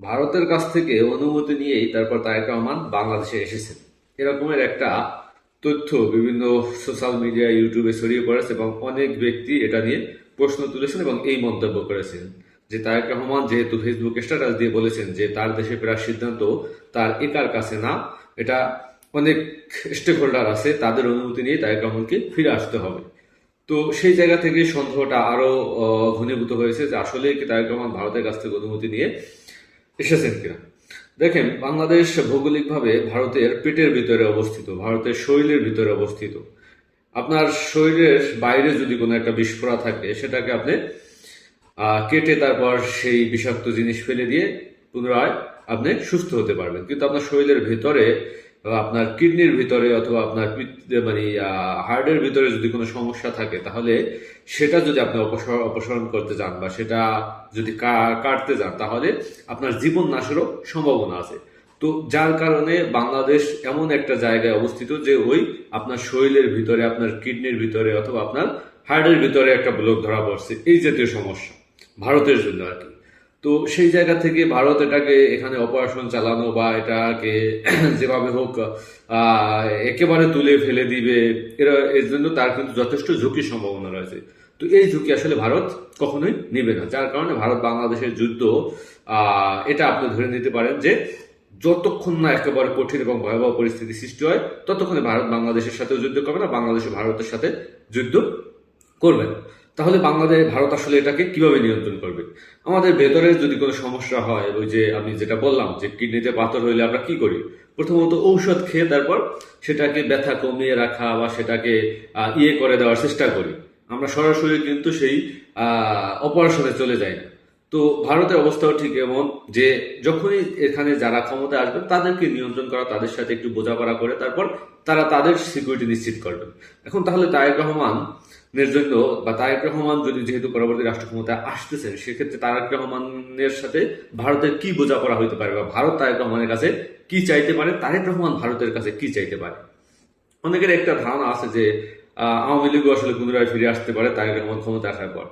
ভারতের কাছ থেকে অনুমতি নিয়েই তারপর তারেক রহমান বাংলাদেশে এসেছেন। এরকমের একটা তথ্য বিভিন্ন সোশ্যাল মিডিয়া, ইউটিউবে ছড়িয়ে পড়েছে এবং অনেক ব্যক্তি এটা নিয়ে প্রশ্ন তুলেছেন এবং এই মন্তব্য করেছেন যে তারেক রহমান যেহেতু ফেসবুক স্ট্যাটাস দিয়ে বলেছেন যে তার দেশে ফেরার সিদ্ধান্ত তার একার কাছে না, এটা অনেক স্টেক হোল্ডার আছে, তাদের অনুমতি নিয়ে তারেক রহমানকে ফিরে আসতে হবে। তো সেই জায়গা থেকে সন্দেহটা আরও ঘনীভূত হয়েছে যে আসলে কি তারেক রহমান ভারতের কাছ থেকে অনুমতি নিয়ে এসেছেন কিনা? দেখেন, বাংলাদেশ ভৌগোলিকভাবে ভারতের পেটের ভিতরে অবস্থিত, ভারতের শরীরের ভিতরে অবস্থিত। আপনার শরীরের বাইরে যদি কোনো একটা বিস্ফোরা থাকে, সেটাকে আপনি কেটে তারপর সেই বিষাক্ত জিনিস ফেলে দিয়ে পুনরায় আপনি সুস্থ হতে পারবেন। কিন্তু আপনার শরীরের ভিতরে আপনার কিডনির ভিতরে অথবা আপনার মানে হার্টের ভিতরে যদি কোনো সমস্যা থাকে, তাহলে সেটা যদি আপনি অপসারণ করতে যান বা সেটা যদি কাটতে যান, তাহলে আপনার জীবন নাশেরও সম্ভাবনা আছে। তো যার কারণে বাংলাদেশ এমন একটা জায়গায় অবস্থিত যে ওই আপনার শরীরের ভিতরে, আপনার কিডনির ভিতরে অথবা আপনার হার্টের ভিতরে একটা ব্লক ধরা পড়ছে, এই জাতীয় সমস্যা, ভারতের জন্য আর কি। তো সেই জায়গা থেকে ভারত এটাকে এখানে অপারেশন চালানো বা এটাকে যেভাবে হোক একেবারে তুলে ফেলে দিবে, এরা, এর জন্য তার কিন্তু যথেষ্ট ঝুঁকির সম্ভাবনা রয়েছে। তো এই ঝুঁকি আসলে ভারত কখনোই নেবে না, যার কারণে ভারত বাংলাদেশের যুদ্ধ এটা আপনি ধরে নিতে পারেন যে যতক্ষণ না একেবারে কঠিন এবং ভয়াবহ পরিস্থিতি সৃষ্টি হয়, ততক্ষণে ভারত বাংলাদেশের সাথেও যুদ্ধ করবে না বাংলাদেশ ভারতের সাথে যুদ্ধ করবে না। তাহলে বাংলাদেশ, ভারত আসলে এটাকে কীভাবে নিয়ন্ত্রণ করবে? আমাদের ভেতরে যদি কোনো সমস্যা হয়, ওই যে আমি যেটা বললাম যে কিডনিতে পাথর হইলে আমরা কি করি? প্রথমত ঔষধ খেয়ে তারপর সেটাকে ব্যথা কমিয়ে রাখা বা সেটাকে ইয়ে করে দেওয়ার চেষ্টা করি। আমরা সরাসরি কিন্তু সেই অপারেশনে চলে যাই না। তো ভারতের অবস্থাও ঠিক এমন যে যখনই এখানে যারা ক্ষমতায় আসবেন, তাদেরকে নিয়ন্ত্রণ করা, তাদের সাথে একটু বোঝাপড়া করে তারপর তারা তাদের সিকিউরিটি নিশ্চিত করবেন। এখন তাহলে তারেক রহমানের জন্য বা তারেক রহমান যদি যেহেতু পরবর্তী রাষ্ট্র ক্ষমতায় আসতেছেন, সেক্ষেত্রে তারেক রহমানের সাথে ভারতের কি বোঝাপড়া হইতে পারে বা ভারত তারেক রহমানের কাছে কি চাইতে পারে, তারেক রহমান ভারতের কাছে কি চাইতে পারে? অনেকের একটা ধারণা আছে যে আওয়ামী লীগও আসলে পুনরায় ফিরে আসতে পারে তারেক রহমান ক্ষমতা আসার পর।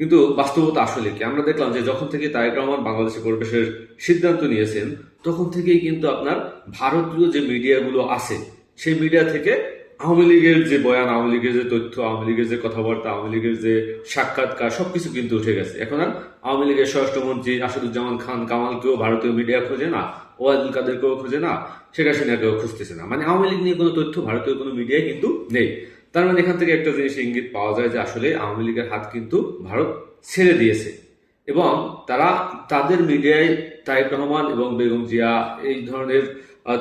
কিন্তু বাস্তবতা আসলে কি? আমরা দেখলাম যে যখন থেকে তারেক রহমান বাংলাদেশে প্রবেশের সিদ্ধান্ত নিয়েছেন, তখন থেকেই কিন্তু আপনার ভারতীয় যে মিডিয়াগুলো আছে, সেই মিডিয়া থেকে আওয়ামী লীগের যে বয়ান, আওয়ামী লীগের যে তথ্য, আওয়ামী লীগের যে কথাবার্তা, আওয়ামী লীগের যে সাক্ষাৎকার, সবকিছু কিন্তু উঠে গেছে। এখন আর আওয়ামী লীগের স্বরাষ্ট্রমন্ত্রী আসাদুজ্জামান খান কামালকেও ভারতীয় মিডিয়া খোঁজে না ওয়াদুল কাদেরকেও খোঁজে না, শেখ হাসিনাকেও খুঁজতেছে না। মানে আওয়ামী লীগ নিয়ে কোনো তথ্য, ভারতীয় কোনো মিডিয়ায় কিন্তু নেই। তার মানে এখান থেকে একটা জিনিস ইঙ্গিত পাওয়া যায় যে আসলে আওয়ামী লীগের হাত কিন্তু ভারত ছেড়ে দিয়েছে। এবং তারা তাদের মিডিয়ায় তারেক রহমান এবং বেগম জিয়া এই ধরনের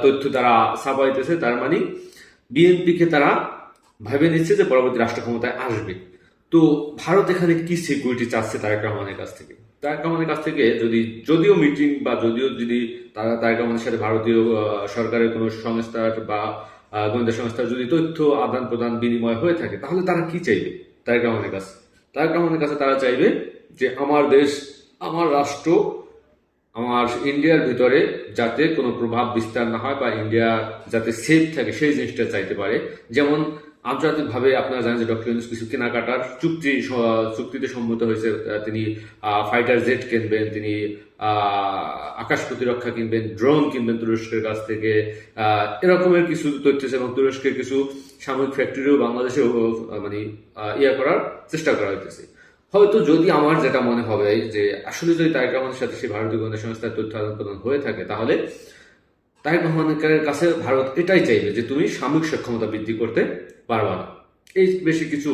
তথ্য তারা ছাপাইতেছে। তার মানে বিএনপিকে তারা ভেবে নিচ্ছে যে পরবর্তী রাষ্ট্র ক্ষমতায় আসবে। তো ভারত এখানে কি সিকিউরিটি চাচ্ছে তারেক রহমানের কাছ থেকে? তারেক রহমানের কাছ থেকে যদি, যদিও মিটিং বা যদিও যদি তারা, তারেক রহমানের সাথে ভারতীয় সরকারের কোনো সংস্থার বা গোয়েন্দা সংস্থার যদি তথ্য, আদান প্রদান বিনিময় হয়ে থাকে, তাহলে তারা কি চাইবে তারেক রহমানের কাছে? তারেক রহমানের কাছে তারা চাইবে যে, আমার দেশ, আমার রাষ্ট্র আমার ইন্ডিয়ার ভিতরে যাতে কোনো প্রভাব বিস্তার না হয় বা ইন্ডিয়া যাতে সেফ থাকে, সেই জিনিসটা চাইতে পারে। যেমন আন্তর্জাতিকভাবে আপনারা জানেন যে ডক্টর ইউনুস কিছু কেনাকাটার চুক্তি চুক্তিতে সম্মত হয়েছে তিনি ফাইটার জেট কিনবেন, তিনি আকাশ প্রতিরক্ষা কিনবেন ড্রোন কিনবেন তুরস্কের কাছ থেকে এরকমের কিছু তথ্য এবং তুরস্কের কিছু সামরিক ফ্যাক্টরিও বাংলাদেশে মানে ইয়ে করার চেষ্টা করা হইতেছে। হয়তো যদি আমার যেটা মনে হবে যে আসলে যদি তারেক রহমানের সাথে সেই ভারতীয় গোয়েন্দা সংস্থার তথ্য আদান প্রদান হয়ে থাকে, তাহলে তারেক রহমানের কাছে ভারত এটাই চাইবে যে তুমি সামরিক সক্ষমতা বৃদ্ধি করতে পারবা না। এই বেশি কিছু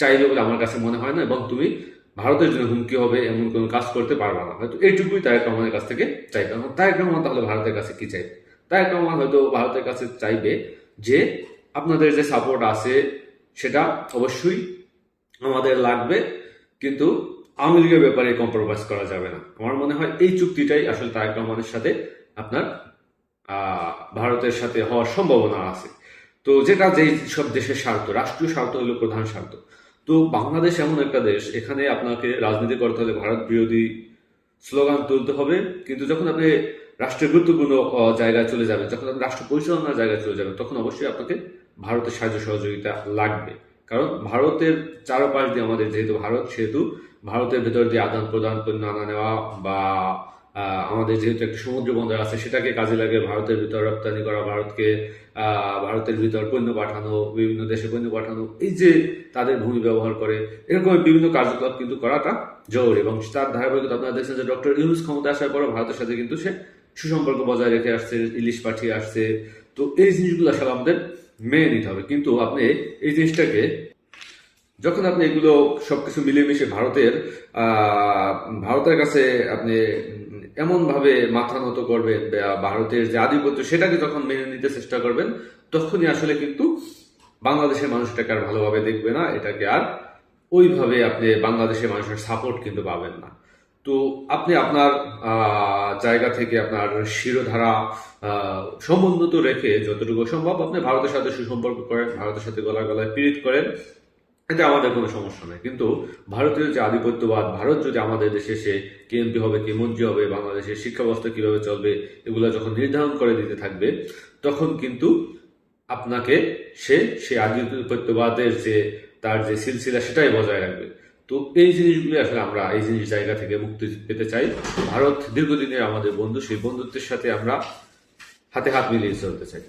চাইবে বলে আমার কাছে মনে হয় না এবং তুমি ভারতের জন্য হুমকি হবে, এমন কোনো কাজ করতে পারবা না। হয়তো এইটুকুই তারেক রহমানের কাছ থেকে চাইবে। তারেক রহমান তাহলে ভারতের কাছে কি চাইবে? তারেক রহমান হয়তো ভারতের কাছে চাইবে যে আপনাদের যে সাপোর্ট আছে, সেটা অবশ্যই আমাদের লাগবে। কিন্তু আওয়ামী লীগের ব্যাপারে কম্প্রোমাইজ করা যাবে না। আমার মনে হয় এই চুক্তিটাই আসলে তারেক রহমানের সাথে আপনার ভারতের সাথে হওয়ার সম্ভাবনা আছে। তো যেটা যেই সব দেশের স্বার্থ, রাষ্ট্রীয় স্বার্থ হলো প্রধান স্বার্থ। তো বাংলাদেশ এমন একটা দেশ, এখানে আপনাকে রাজনীতি করতে হলে ভারত বিরোধী স্লোগান তুলতে হবে, কিন্তু যখন আপনি রাষ্ট্রের গুরুত্বপূর্ণ জায়গায় চলে যাবেন, যখন আপনি রাষ্ট্র পরিচালনার জায়গায় চলে যাবেন, তখন অবশ্যই আপনাকে ভারতের সাহায্য সহযোগিতা লাগবে। কারণ ভারতের চারপাশ দিয়ে আমাদের যেহেতু ভারত, সেহেতু ভারতের ভেতর দিয়ে আদান প্রদান করে নানা নেওয়া বা আমাদের যেহেতু একটা সমুদ্র বন্দর আছে, সেটাকে কাজে লাগে ভারতের ভিতর রপ্তানি করা, ভারতকে ভারতের ভিতর পণ্য পাঠানো, বিভিন্ন দেশে পণ্য পাঠানো, এই যে তাদের ভূমি ব্যবহার করে, এরকম বিভিন্ন কার্যকলাপ কিন্তু করাটা জরুরি এবং তার ধারাবাহিকতা আপনারা দেখছেন যে ডক্টর ইউনুস ক্ষমতা আসার পরে ভারতের সাথে কিন্তু সে সুসম্পর্ক বজায় রেখে আসছে, ইলিশ পাঠিয়ে আসছে। তো এই জিনিসগুলো আসলে আমাদের মেনে নিতে হবে। কিন্তু আপনি এই জিনিসটাকে, যখন আপনি এগুলো সবকিছু মিলেমিশে ভারতের ভারতের কাছে আপনি এমন ভাবে মাথা নত করবেন ভারতের যে আধিপত্য সেটাকে যখন মেনে নিতে চেষ্টা করবেন, তখনই আসলে কিন্তু বাংলাদেশের মানুষটাকে আর ভালোভাবে দেখবে না। এটাকে আর ওইভাবে আপনি বাংলাদেশের মানুষের সাপোর্ট কিন্তু পাবেন না। তো আপনি আপনার জায়গা থেকে আপনার শিরোধারা সমুন্নত রেখে যতটুকু সম্ভব আপনি ভারতের সাথে সুসম্পর্ক করেন, ভারতের সাথে গলায় গলায় পীড়িত করেন, এতে আমাদের কোনো সমস্যা নেই। কিন্তু ভারতীয় যে আধিপত্যবাদ, ভারত যদি আমাদের দেশে সে কে এমপি হবে, কে মন্ত্রী হবে, বাংলাদেশের শিক্ষা ব্যবস্থা কীভাবে চলবে, এগুলো যখন নির্ধারণ করে দিতে থাকবে, তখন কিন্তু আপনাকে সে, সেই আধিপত্যবাদের যে, তার যে সিলসিলা সেটাই বজায় রাখবে। তো এই জিনিসগুলি আসলে আমরা এই জিনিস জায়গা থেকে মুক্তি পেতে চাই। ভারত দীর্ঘদিনের আমাদের বন্ধু, সেই বন্ধুত্বের সাথে আমরা হাতে হাত মিলিয়ে চলতে চাই।